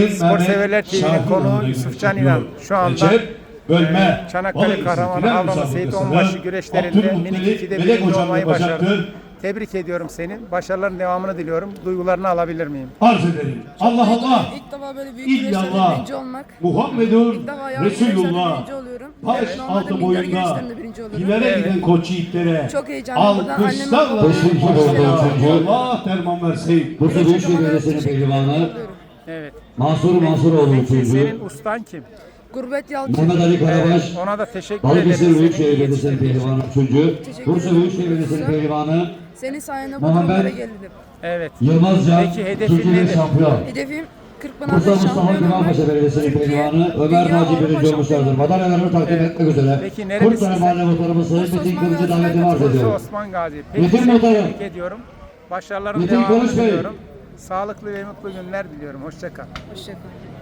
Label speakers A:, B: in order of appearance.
A: Spor Severler TV'nin konuğu Yusufcan İnan. Şu anda
B: Bölme,
A: e, Çanakkale Kahramanı Havralı Seyit Onbaşı güreşlerinde minik 2'de birinci olmayı başardın. Tebrik ediyorum seni. Başarıların devamını diliyorum. Duygularını alabilir miyim?
B: Arz ederim. Allah Allah.
C: İlk defa böyle büyük güreşlerde birinci olmak.
B: Muhammedun Resulullah.
C: birinci oluyorum.
B: Baş
C: Evet, normalde
B: altı boyunda ileri
A: Evet.
B: giden koç yiğitlere
C: Çok heyecanlı. Buradan anneme,
B: alkışlarla
C: babama.
B: Allah derman versin.
D: Bursa Büyükşehir Belediyesi'nin pehlivanı
A: Evet.
D: Mansur Mansuroğlu
A: Peki
D: üçüncü.
A: senin ustan kim?
C: Gurbet Yalçın.
D: Mehmet Ali Karabaş,
A: Ona da teşekkür
D: Balıkesir
A: ederim.
D: Büyükşehir
A: Seni
D: Belediyesi'nin pehlivanı üçüncü.
C: Teşekkür
D: Bursa
C: ederim.
D: Büyükşehir Belediyesi'nin pehlivanı
C: Senin sayende bu
D: Muhammed-
C: durumlara geldim.
A: Evet.
D: Yılmaz Can,
A: Peki hedefin
D: bir
A: nedir?
D: şampiyon.
C: Hedefim
D: Bursa
C: Kırkpınar'da
D: Mustafa
C: şampiyon
D: Kemalpaşa
C: olmak.
D: Belediyesi'nin
C: Türkiye,
D: pehlivanı Ömer
C: Dünya,
D: Naci
C: Avrupa
D: birinci olmuşlardır.
C: şampiyonu.
D: Madalyalarını takdim etmek üzere.
A: Peki nerelisin
D: Kurtlar
A: sen?
D: Mahalle Muhtarımız Sayın
C: Bursa
D: Metin
C: Osman
D: Kılıcı
C: Gazi
D: davetimi arz
C: Bursa
A: Bursa
D: ediyorum.
A: Osman Gazi. Peki
D: Metin
A: seni
D: Muhtarım.
A: tebrik ediyorum. Başarıların
D: Metin
A: devamını
D: Konuş Bey.
A: diliyorum. Sağlıklı ve mutlu günler diliyorum. Hoşça kal.
C: Hoşçakalın.